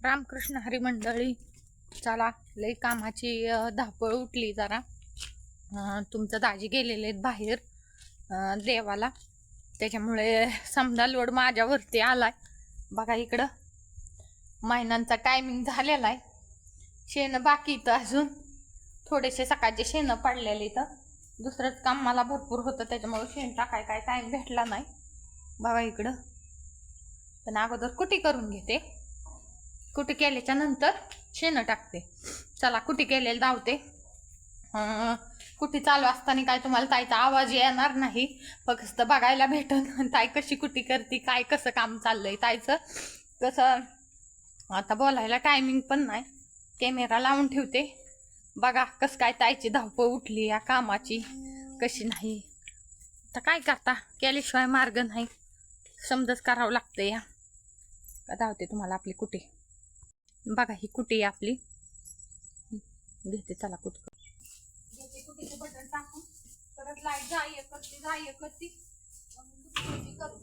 रामकृष्ण हरी मंडळी चला लई कामाची धापळ उठली जरा. तुमचं दाजी गेलेले आहेत बाहेर देवाला. त्याच्यामुळे समजा लोड माझ्यावरती आलाय. बघा इकडं. महिन्यांचा टायमिंग झालेला आहे. शेणं बाकी इथं अजून. थोडेसे सकाळचे शेणं पडलेले इथं दुसरंच काम मला भरपूर होतं त्याच्यामुळे शेण टाकाय काय टाईम भेटला नाही. बघा इकडं. पण अगोदर कुटी करून घेते. कुटी केल्याच्यानंतर शेणं टाकते. चला कुटी केलेलं धावते. कुठे कुटी चालू असताना काय तुम्हाला ताईचा आवाज येणार नाही. फक्त बघायला भेटन ताई कशी कुटी करते काय कसं काम चाललंय ताईचं. कसं आता बोलायला टायमिंग पण नाही. कॅमेरा लावून ठेवते. बघा कसं काय ताईची धावपळ उठली या कामाची कशी नाही. तर काय करता? केल्याशिवाय मार्ग नाही. समजच करावं लागतं या. का धावते तुम्हाला आपली कुठे बघा ही कुटी आहे आपली. घेते चला कुट घेते कुटीचं बटन टाकून. परत लाइट जाय करते जाय करते म्हणून दुसरी करू.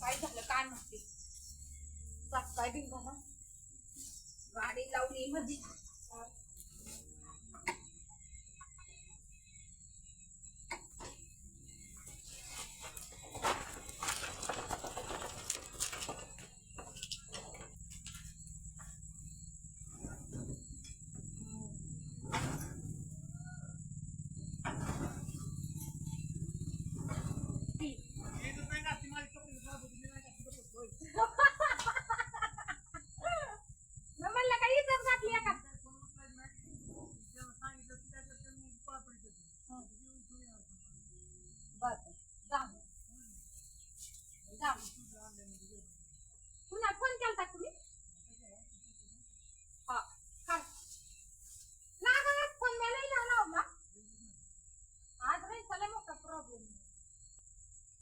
काय झालं काय म्हणते सात काय बिल झाला गाडी लावली मध्ये म्हणलं काही इज्जत घातली का पुन्हा फोन केलता तुम्ही हा काय लागला फोन मला नाही लावला आज रेंजचा मोठा प्रॉब्लेम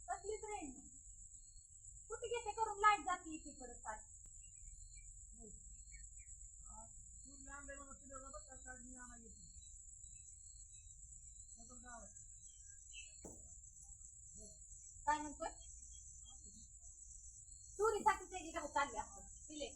कसलीच रेंज कुठे घेते करून लाइट जाते इथे परत काय म्हणतोय? तू त्याची काय चालली असं. तिले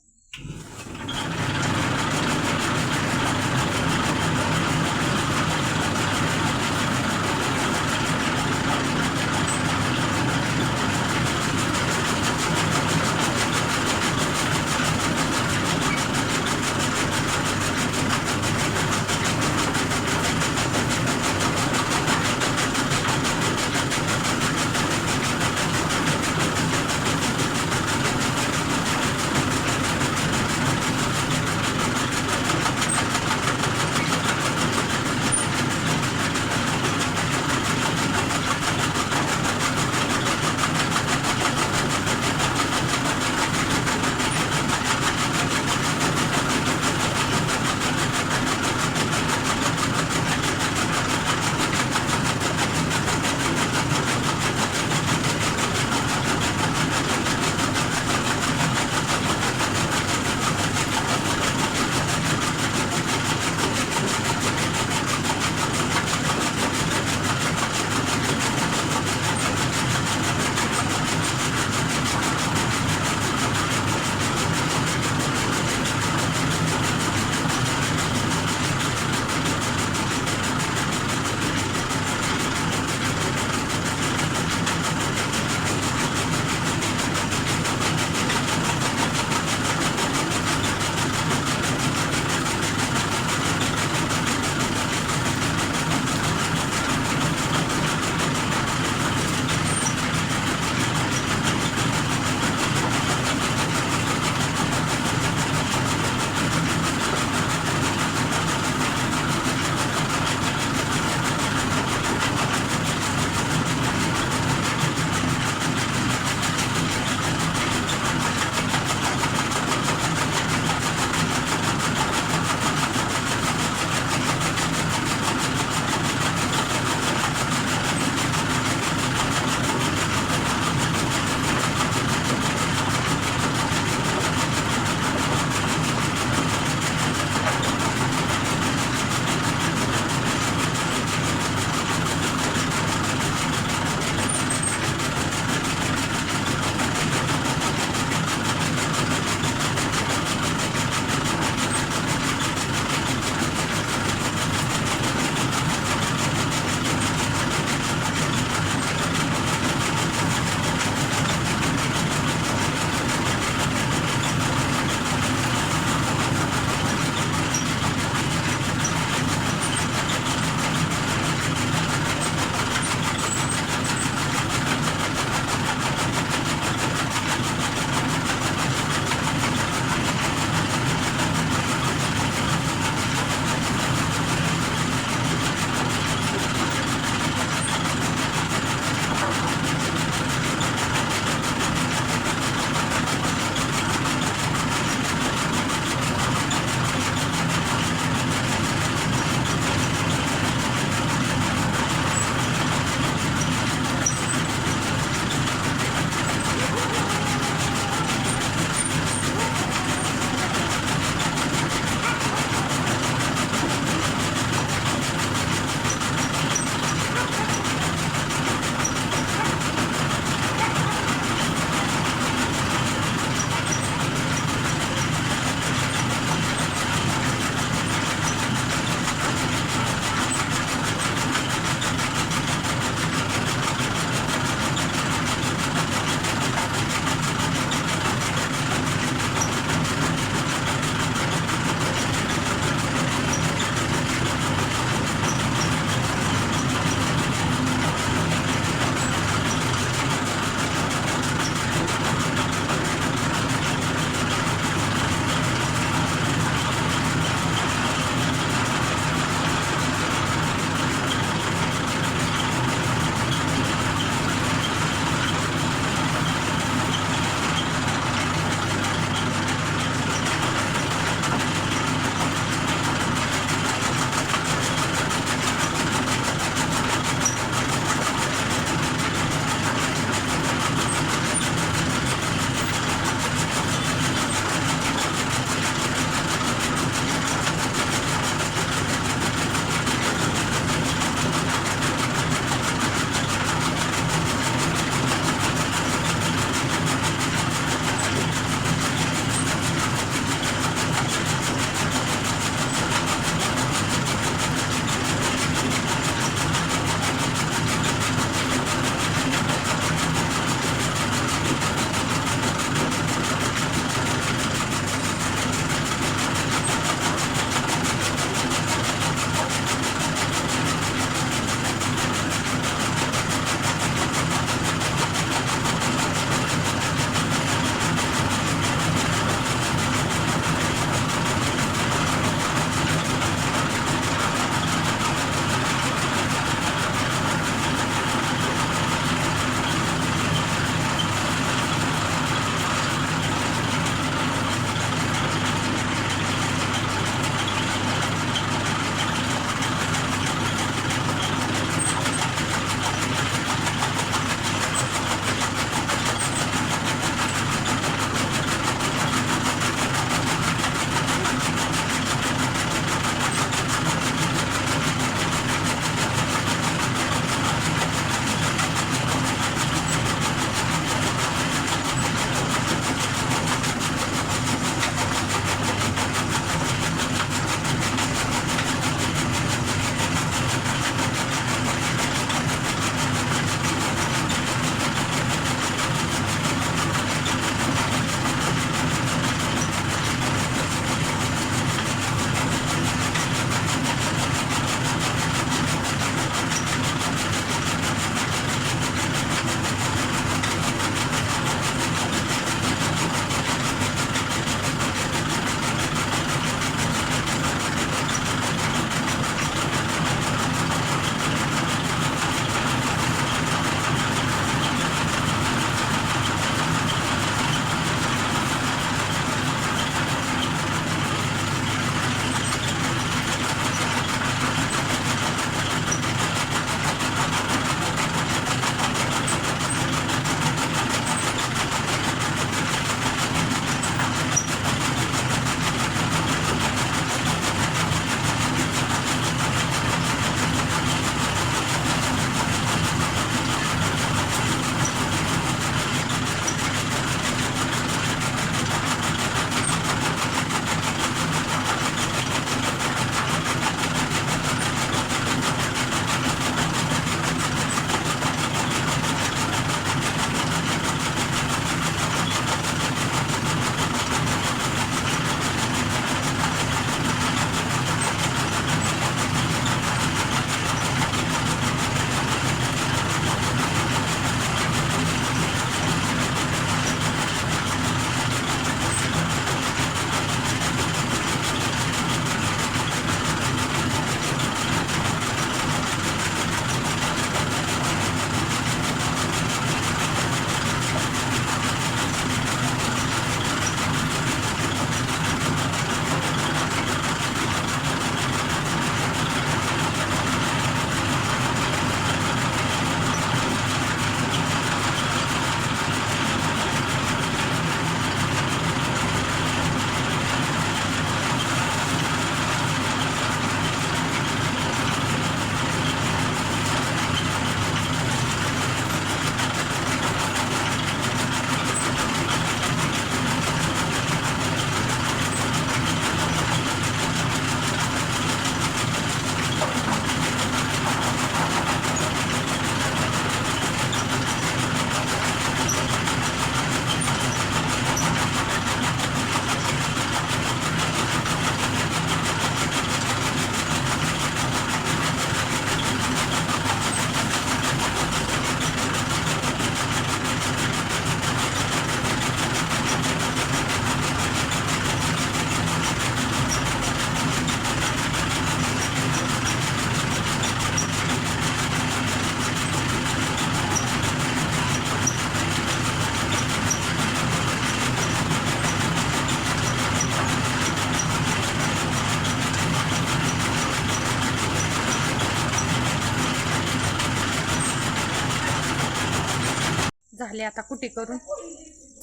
झाली आता कुठे करून?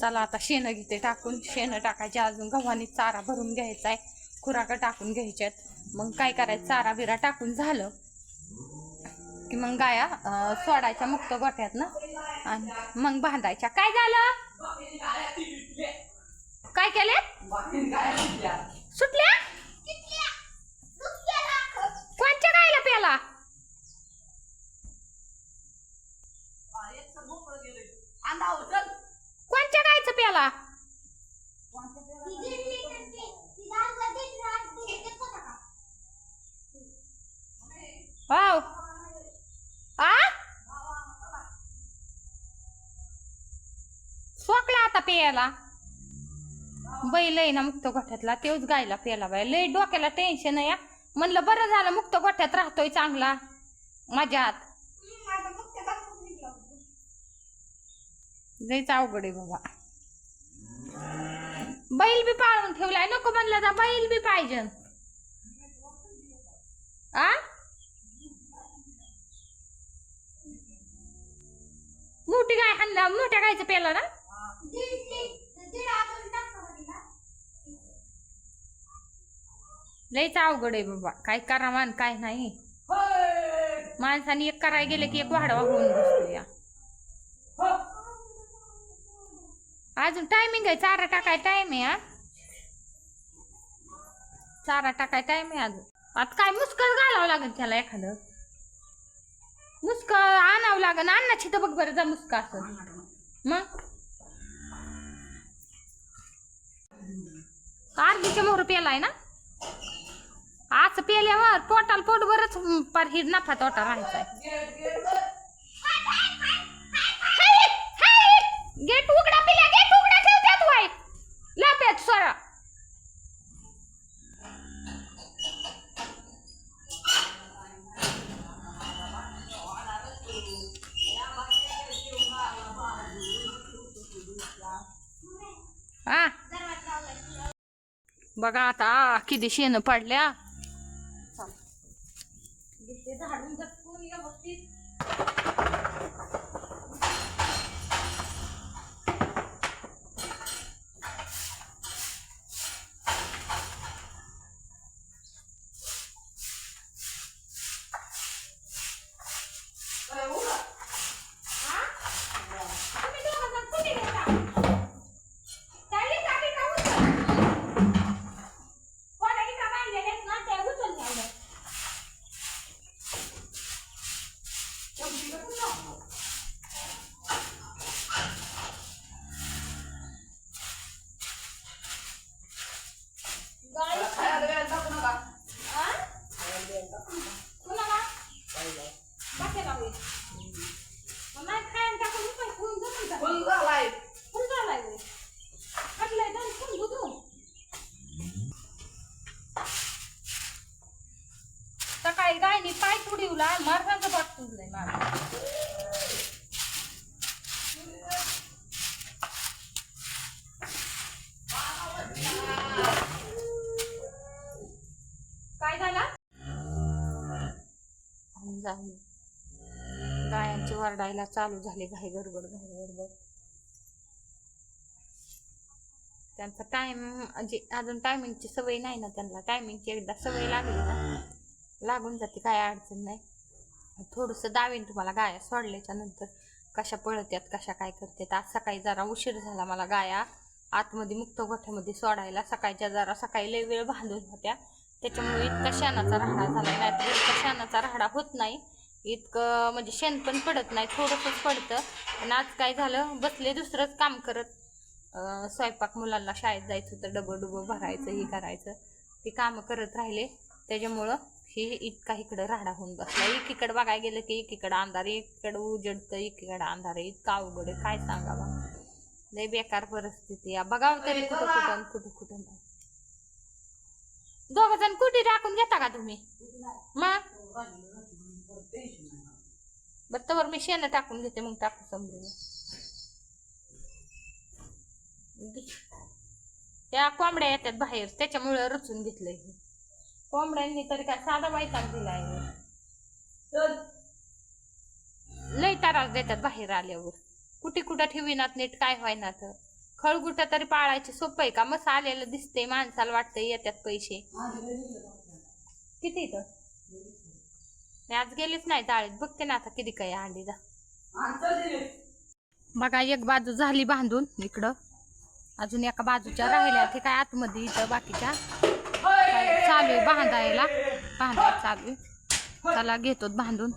चला आता शेणं घेते टाकून. शेणं टाकायचे अजून. गव्हाणी चारा भरून घ्यायचा आहे. खुराका टाकून घ्यायच्यात मग काय करायचं? चारा बिरा टाकून झालं की मग गाया सोडायच्या मुक्त गोठ्यात ना? आणि मग बांधायच्या. काय झालं? काय केले? सुटल्या. कोणच्या गायला प्याला? कोणच्या गायचं प्याला? वाव आ? सोकला आता प्यायला. बैल आहे ना मुक्त गोठ्यातला तेच गायला प्यायला बाय लय डोक्याला टेन्शन आहे या. म्हणलं बरं झालं मुक्त गोठ्यात राहतोय चांगला. मजात लयच अवघड आहे बाबा. बैल बी पाळून ठेवलाय नको म्हणलं जा बैल बी पाहिजे. आ? मोठी गाय हाणला मोठ्या गायचं पेला ना? लयच अवघड आहे बाबा काय करा मान काय नाही. माणसाने एक करायला गेले की एक वाढवा होऊन बसतो या हो. अजून टायमिंग आहे चारा टाकाय टाइम आहे हा. चारा टाकाय टाइम आहे अजून. आता काय मुस्कळ घालावं लागेल त्याला एखादं. मुस्क आणावं लागेल. अन्नाची तर बघ बरं जा मुस्क असं. मग? अर्धीच्या मोहर पेलाय ना? आज पेल्यावर पोटाल पोट बरच पर हिर नफा तोटा राहायचा गेट उघडा पिल्या गेट उघडा ठेवत्यात वाईट. लाप्यात सोरा. बघा आता किती शेण पडल्या झाडून जपून व्यवस्थित तुम्ही दोघं जण कुठे गेला? त्याला चाबी का उचल? कोणा इथं बांधलेले आहेत ना, ते उचल तेवढं. गाडी- आ? कुणाला? बाकीला होईल. मग नाही खायला टाकून उपाय होऊन जमून जातं. फुल झालाय होय. फाटलंय दोन फुल बुजू. सकाळी पाय तुडीवला मार्गाचं पाठ तुडलंय माझं काय झाला? आणि गायांची वरडायला चालू झाली घाई गडबड घाई गडबड. त्यांचा टाइम म्हणजे अजून टायमिंगची सवय नाही ना त्यांना. टायमिंगची एकदा सवय लागली ना. लागून जाते काय अडचण नाही. थोडंसं दावीन तुम्हाला गाया सोडल्याच्या नंतर कशा पळत्यात कशा काय करतात आज सकाळी जरा उशीर झाला मला गाया. आतमध्ये मुक्त गोठ्यामध्ये सोडायला सकाळच्या जरा सकाळी लय वेळ बांधून होत्या. त्याच्यामुळे इतका शेणाचा राहडा झाला नाही तर इतका शेणाचा राहडा होत नाही. इतकं म्हणजे शेण पण पडत नाही थोडंसंच पडतं. पण आज काय झालं बसले दुसरंच काम करत. स्वयंपाक मुलांना शाळेत जायचं होतं डबं डुबं भरायचं हे करायचं. ते कामं करत राहिले. त्याच्यामुळं हे इतका इकडं राडा होऊन बसला. एकीकडे बघायला गेलं की एकीकडं अंधार एकीकडं उजडतं एकीकडं अंधार. इतका अवघड आहे. काय सांगावा? लय बेकार परिस्थिती या बघावं हो तरी कुठं कुठं कुठं कुठं नाही. दोघ जण कुठे टाकून घेता का तुम्ही? मग बरं तर मी शेण टाकून घेते मग टाकू समजून. त्या कोंबड्या येतात बाहेर. त्याच्यामुळे रचून घेतलंय हे. कोंबड्यांनी तरी काय साधा वैताग दिलाय. लय त्रास देतात बाहेर आल्यावर. कुठे कुठं ठेवीनात नीट काय व्हायना तर खळगुट तरी पाळायचे सोपं आहे का? मस्त आलेलं दिसते माणसाला वाटतंय येत्यात पैसे. किती इथं मी आज गेलीच नाही चाळीत बघते ना आता किती काय अंडी जा बघा एक बाजू झाली बांधून इकडं. अजून एका बाजूच्या राहिल्या. ते काय आतमध्ये इथं बाकीच्या. चालू आहे बांधायला बांधायला चालू आहे. चला घेतो बांधून